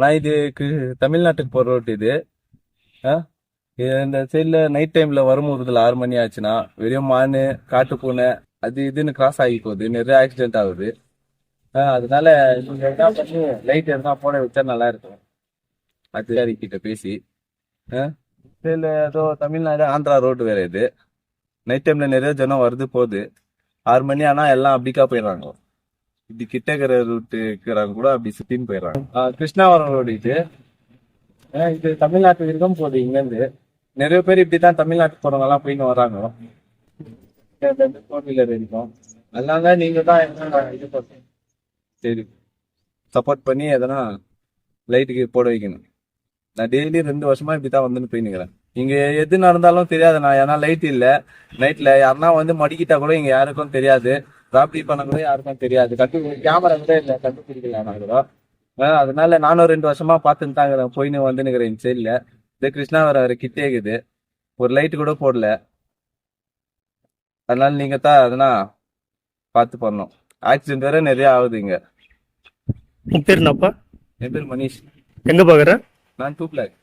ஆனால் இது தமிழ்நாட்டுக்கு போகிற ரோட்டு இது. ஆ? இந்த சைடில் நைட் டைமில் வரும்போதுல ஆறு மணி ஆச்சுன்னா வெறும் மான் காட்டு பூனை அது இதுன்னு கிராஸ் ஆகி போகுது. நிறைய ஆக்சிடென்ட் ஆகுது. ஆ, அதனால என்ன பண்ணி லைட் எதுனா போட வச்சா நல்லா இருக்கும். அதிகாரி கிட்ட பேசி. இதில் ஏதோ தமிழ்நாடு ஆந்திரா ரோடு வேற இது. நைட் டைம்ல நிறைய ஜனம் வருது போகுது. ஆறு மணி ஆனா எல்லாம் அப்படிக்கா போயிடுறாங்க. இப்படி கிட்ட இருக்கிற ரூட்டு இருக்கிறவங்க கூட அப்படி சுத்தின்னு போயிடுறாங்க. கிருஷ்ணாவரம் ரோடு இது. இது தமிழ்நாட்டு வரைக்கும் போகுது இங்கேருந்து. நிறைய பேர் இப்படிதான் தமிழ்நாட்டுக்கு போறவங்க எல்லாம் போயின்னு வராங்க ஃபோர் வீலர் இருக்கும். அதனால நீங்க தான் இது பண்ணணும் சரி. சப்போர்ட் பண்ணி எதனா லைட்டுக்கு போட வைக்கணும். நான் டெய்லி ரெண்டு வருஷமா இப்படி தான் வந்துன்னு போயின்னுக்கிறேன் இங்க எது நடந்தாலும் தெரியாது நான். ஏன்னா லைட் இல்ல. நைட்ல யாருன்னா வந்து மடிக்கிட்டா கூட இங்க யாருக்கும் தெரியாது. ராப்டி பண்ண கூட யாருக்கும் தெரியாது. கண்டு கேமரா கூட இல்ல கண்டுபிடிக்கல நான் கூட. அதனால நானும் ரெண்டு வருஷமா பார்த்துன்னு தான் போயின்னு வந்துனுக்கிறேன் இந்த சைட்ல இது கிருஷ்ணாவரம் வர கிட்டே இருக்குது ஒரு லைட் கூட போடல. அதனால நீங்க தான் அதனா பார்த்து பண்ணணும். ஆக்சிடென்ட் வேற நிறைய ஆகுது இங்க. உன் பேர் என்னப்பா? என் பேர் மனிஷ் எங்க பாக்குற? நான் டூ பிளாக்.